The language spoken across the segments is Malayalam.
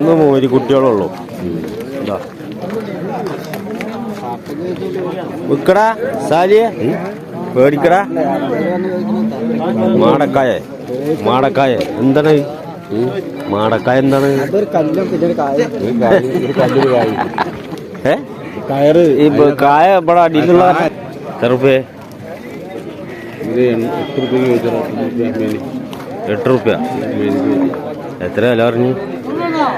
മൂന്ന് മോരി കുട്ടികളുള്ളൂ വിക്കടാ സാലിയെ. പേടിക്കടാ. മാടക്കായ. മാടക്കായ. എന്താണ്. മാടക്കായ എന്താണ്? ഏ? കയറ്. ഈ കായ ഇവിടെ അടിയിലുള്ള? ചെറുപ്പേ. ഇത് എട്ട് റുപ്യ ചോദിച്ചാൽ എട്ട് റുപ്യ? എത്ര വില പറഞ്ഞു?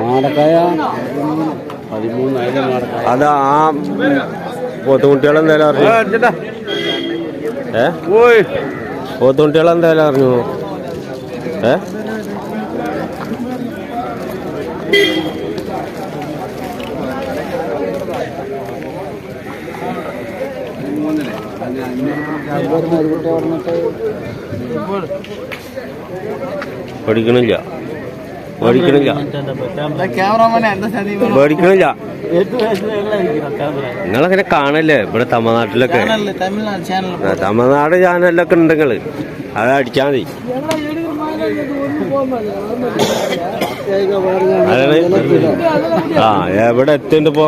മാടക്കായ പതിമൂന്നായിരം മാടക്കായ. അത് ആ പോത്തുകുട്ടികൾ എന്തായാലും അറിഞ്ഞു. ഏ? പോത്തുകുട്ടികൾ എന്തായാലും അറിഞ്ഞു. ഏ? പഠിക്കണില്ല പഠിക്കണില്ല പഠിക്കണില്ല നിങ്ങളങ്ങനെ കാണല്ലേ? ഇവിടെ തമിഴ്നാട്ടിലൊക്കെ. തമിഴ്നാട് ചാനലൊക്കെ ഉണ്ട് നിങ്ങൾ. അത് അടിച്ചാ മതി. ആ എവിടെ എത്തിണ്ട് ഇപ്പോ?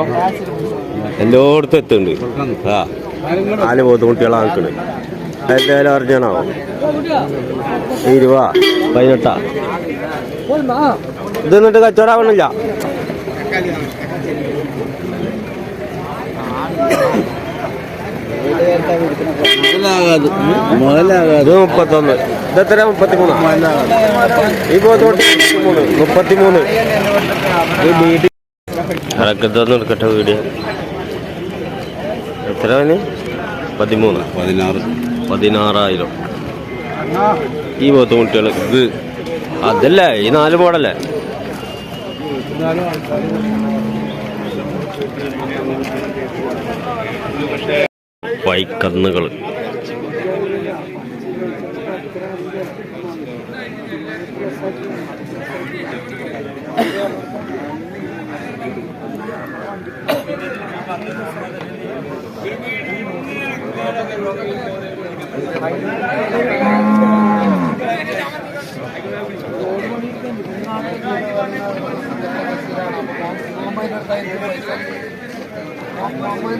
എല്ലായിടത്തും എത്തുന്നുണ്ട്. ആ. നാല് പോത്തുകുട്ടികളാ നിൽക്കണ്. എന്തായാലും അറിഞ്ഞാണോ ഇരുപതാ പതിനെട്ടാ. ഇത് എന്നിട്ട് കച്ചവടാവണില്ല. ഇത് മുപ്പത്തൊന്ന്. ഇതെത്ര മുപ്പത്തിമൂന്നാ? ഈ പോത്തോട്ട് മുപ്പത്തിമൂന്ന്. മുപ്പത്തിമൂന്ന്. ഇറക്കത്തൊന്നും എടുക്കട്ടെ വീട്. എത്ര പതിമൂന്ന്. പതിനാറ്. പതിനാറായിരം. ഈ പോത്തുകുട്ടികൾ ഇത് അതല്ലേ ഈ നാല് മോഡല്ലേ വൈക്കന്നുകൾ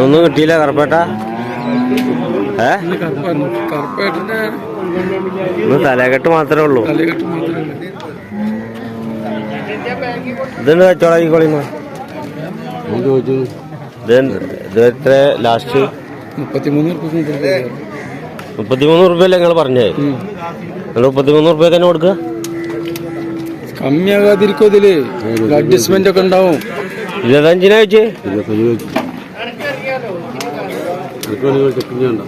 ഒന്നും കിട്ടിയില്ല കറപ്പേട്ട. ഏ? കറുപ്പേട്ടന്റെ ഇന്ന് തലകെട്ട് മാത്രമേ ഉള്ളൂ. ഇതുണ്ട് കച്ചവടം ഈ കൊളിന്ന് ചോദിച്ചു ഇത് എത്ര ലാസ്റ്റ്? മുപ്പത്തിമൂന്ന് മുപ്പത്തിമൂന്ന് റുപ്യല്ലേ നിങ്ങൾ പറഞ്ഞേ? നിങ്ങൾ മുപ്പത്തിമൂന്ന് റുപ്യ തന്നെ കൊടുക്കുക കമ്മിയാകാതിരിക്കും ഇതിൽ. അഡ്ജസ്റ്റ്മെന്റ് ഒക്കെ ഉണ്ടാവും. ഇരുപത്തഞ്ചിനാ വെച്ച് ഉണ്ട്?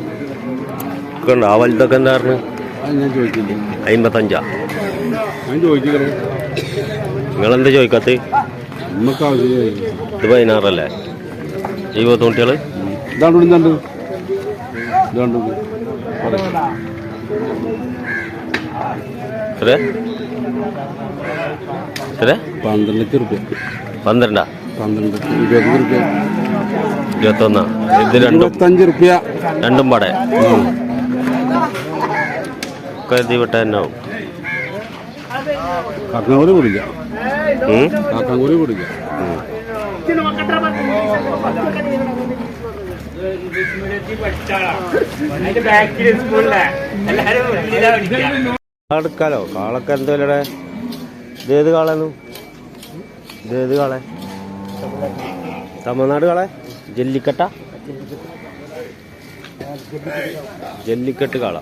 ആ വലുതൊക്കെ എന്തായിരുന്നു അമ്പത്തഞ്ചാ നിങ്ങളെന്താ ചോദിക്കാത്ത? ഇത് പതിനാറല്ലേ? ഈ പോത്തുകുട്ടികൾ ഇതാണ്ട്? പന്ത്രണ്ട് റുപ്യ പന്ത്രണ്ടാ? പന്ത്രണ്ട് ഇരുപത് റുപ്യ ഇരുപത്തൊന്നാ? ഇത് രണ്ടും ഇരുപത്തഞ്ച് റുപ്യ രണ്ടും പാടെ. കരുതി വിട്ട തന്നെ ആവും കൂടില്ല. ഉം? കാക്കാൻ കൂടി കാളക്ക എടുക്കാലോ കാളൊക്കെ എന്തോലടെ ഇതേത് കാളാന്നു ഇതേത് കാളെ? തമിഴ്നാട് കാളെ? ജല്ലിക്കട്ട? ജല്ലിക്കെട്ട് കാള.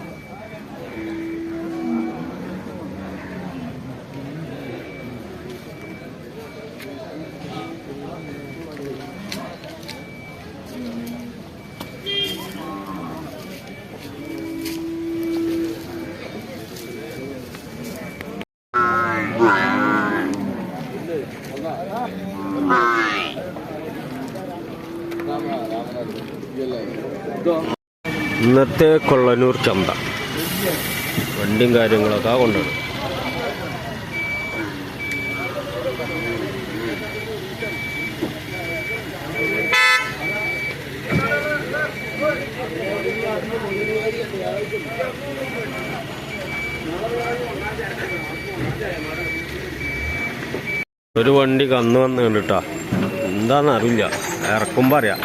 ഇന്നത്തെ കൊള്ളനൂർ ചന്ത. വണ്ടിയും കാര്യങ്ങളൊക്കെ കൊണ്ടുവരും ഒരു വണ്ടി കന്ന് വന്ന് കണ്ടിട്ടാ. എന്താന്ന് അറിയില്ല. ഇറക്കുമ്പോ അറിയാം.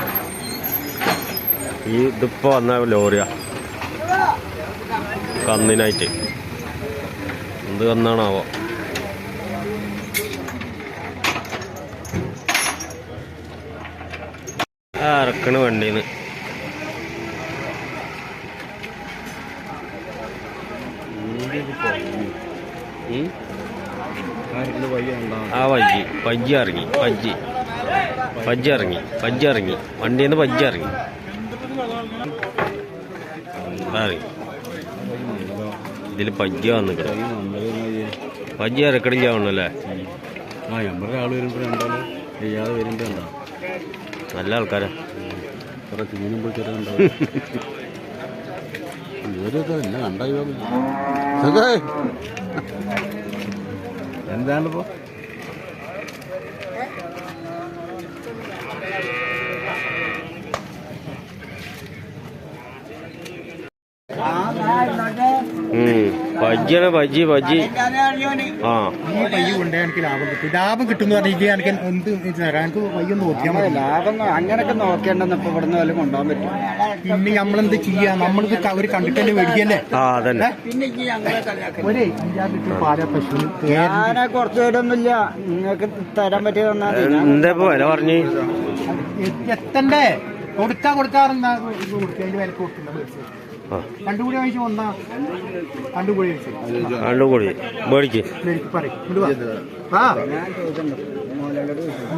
ഈ ഇതിപ്പോ വന്ന ലോറിയാ. കന്നിനായിട്ട്. എന്ത് കന്നാണാവോ? അറക്കണ വണ്ടിന്ന്? ആ വജ്ജി പജ്ജി ഇറങ്ങി. പജ്ജി പജ്ജി ഇറങ്ങി. പജ്ജി ഇറങ്ങി. വണ്ടിയിൽ നിന്ന് പജ്ജി ഇറങ്ങി ഇറങ്ങി. ഇതിൽ പജ്ജ വന്നിട്ട് പജ്ജ ഇറക്കണില്ല ആവണല്ലേ ആ നമ്മുടെ ആൾ വരുമ്പോ രണ്ടാൾ ചെയ്യാതെ വരുമ്പോ ഉണ്ടാവും നല്ല ആൾക്കാരാ. കുറെ ചീനും പിടിച്ചിട്ട് ഉണ്ടാവും ഇവരൊക്കെ എന്നെ കണ്ടായി എന്താണിപ്പോ. പജ്ജിയാണ് പജ്ജി പജ്ജി ആ. ഈ പയ്യ കൊണ്ടേ എനിക്ക് ലാഭം കിട്ടും ലാഭം കിട്ടും എന്ന് പറഞ്ഞാൽ എനിക്ക് എന്ത് തരാം എനിക്ക് പയ്യ നോക്കിയാൽ മതി. ലാഭം അങ്ങനെയൊക്കെ അങ്ങനൊക്കെ നോക്കേണ്ടെന്ന് ഇപ്പൊ ഇവിടുന്ന് വല്ലതും കൊണ്ടുപോകാൻ പറ്റും പിന്നെ നമ്മളെന്ത് ചെയ്യാ? നമ്മളിത് അവർ കണ്ടിട്ടല്ലേ മേടിക്കല്ലേ? ആ അതന്നെ. ഒരേ അഞ്ചാറ് പാല പശുവിന്. ഞാനെ കുറച്ച് പേരൊന്നുമില്ല. നിങ്ങൾക്ക് തരാൻ പറ്റിയ തന്നാ മതി. ഞാൻ എന്താ ഇപ്പൊ വില പറഞ്ഞു? എ- എത്തണ്ടേ? കൊടുക്കാ. കണ്ടുകൂടി കഴിച്ചു ഒന്നാ കണ്ടുകൂടി കഴിച്ചു രണ്ടും കൂടി മേടിക്ക്.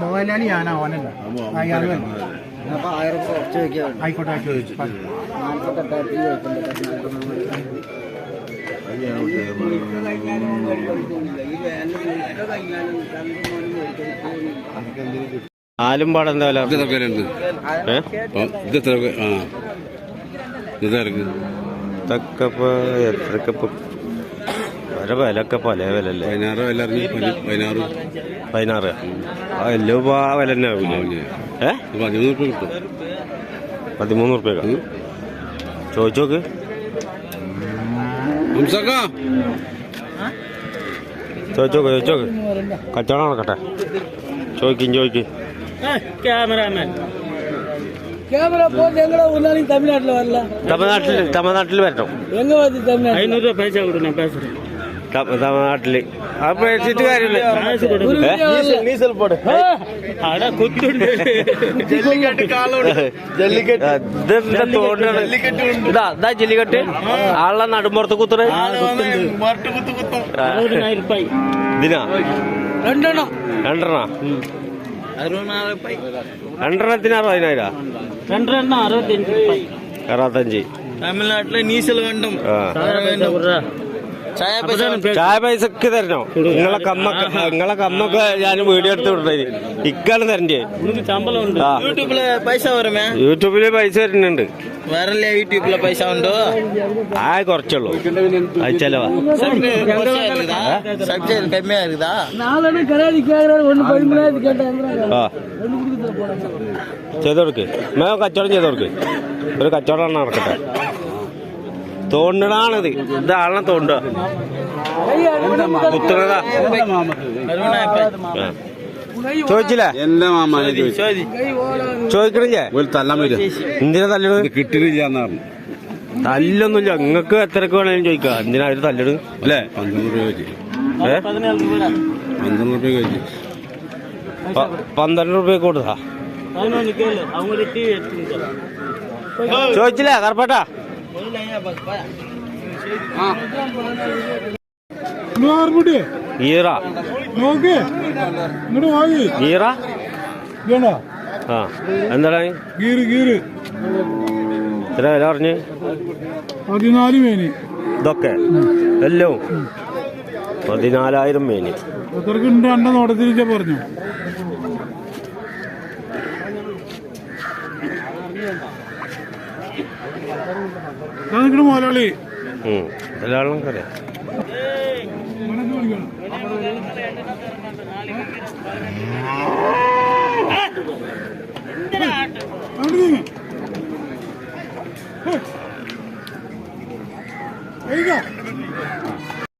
മോഹൻലാലി ഞാനാ ഓനല്ല. ആയിക്കോട്ടെ ആലും പാടം എന്താ വില ഇത് എത്ര ഇത് ഇതൊക്കെ എത്രയൊക്കെ ഓരോ വിലയൊക്കെ പല വിലല്ലേ പതിനാറ് വില പതിനാറ്. പതിനാറ്. ആ എല്ലോ ഇപ്പൊ ആ വില തന്നെ ആവില്ലേ? ഏ? പതിമൂന്ന് റുപ്യ കിട്ടും പതിമൂന്ന് റുപ്യ ചോദിച്ചോക്ക് ചോദിച്ചു നോക്ക്. ഹംസക്കാ ചോദിച്ചു നോക്ക് ചോദിച്ചു നോക്ക്. കച്ചവടം നടക്കട്ടെ? ചോദിക്കും ചോദിക്കും. கேமரா போட்டு எங்கடா ஒரு நாளைக்கு தமிழ்நாட்டுல வரல തമിഴ്നാട്ടിൽ തമിഴ്നാട്ടിൽ വരണം எங்க வருது தமிழ்நாடு ஐநூறு ரூபாய் பைசா கொடு நான் பேசுறேன் ത- തമിഴ്നാട്ടില് ആ പേടിച്ചിട്ട് കാര്യമില്ല ഏ? அட குத்துண்டு ഇതെന്താ തോണ്ടാണ് ഇതാ ഇതാ ജല്ലിക്കെട്ട് ആളെ നടുമ്പുറത്ത് കുത്തണേ அறுபதாயிரம் ரூபாய் ഇതിനാ ரெண்டெண்ணம் രണ്ടെണ്ണ அறுபதாயிரம் ரூபாய் രണ്ടെണ്ണത്തിന് അറുപതിനായിരം ரெண்டு ரெண்டு அறுபத்தஞ்சு அறுபத்தஞ்சு. தமிழ்நாட்டில் நீச்சல் வேண்டும். ചായ പൈസക്ക് തരണോ. നിങ്ങളെ കമ്മൊക്കെ നിങ്ങളെ കമ്മൊക്കെ ഞാൻ വീഡിയോ എടുത്ത് വിടേ ഇക്കാണ് തരണ്ടേ? യൂട്യൂബിൽ പൈസ വരുമേ? യൂട്യൂബിൽ പൈസ വരുന്നുണ്ട്. വേറല്ലേ യൂട്യൂബിലെ പൈസ ഉണ്ടോ? ആ കുറച്ചുള്ളൂ. അത് ചെലവാ. സബ്ജെക്ട് കമ്മിയാ ഇരുതാ ചെയ്തോടുക്ക് മേ കച്ചവടം ചെയ്തോടുക്ക് ഒരു കച്ചവടം നടക്കട്ടെ. തോണ്ടണാണിത്. ഇതാളെ തോണ്ടുക കുത്തുന്നതാ ആ. ചോദിച്ചില്ലേ? എന്റെ മാമാനെ ചോദിച്ചു. ചോദിക്കണില്ലേ? ഒരു തല്ലാൻ വരും. എന്തിനാ തല്ലണത് കിട്ടിയില്ല എന്ന് പറഞ്ഞു. തല്ലൊന്നുമില്ല. നിങ്ങൾക്ക് എത്രക്ക് വേണേലും ചോദിക്കാം. എന്തിനാ അവർ തല്ലണ്? അല്ലേ? പന്ത്രണ്ട് രൂപ പന്ത്രണ്ട് രൂപ പന്ത്രണ്ട് കൊടുത്താ? ചോദിച്ചില്ലേ? കറപ്പേട്ടാ? ഈറ. നോക്ക് ഇങ്ങോട്ട് വാങ്ങി. ഈറ? ഇതാണോ? ആ. എന്താണ് ഗീറ് ഗീറ്. എത്ര വില പറഞ്ഞ്? പതിനാല് മേനി. ഇതൊക്കെ? എല്ലോ? പതിനാലായിരം മേനി. എത്രക്ക് ഉണ്ട് എണ്ണ നോടത്തിരിച്ച പറഞ്ഞു. നിൽക്കണ മുതലാളി. എല്ലാവരും അങ്ങോട്ട് നീങ്ങ്. ഏയ്. ഏയ്ക്കാ.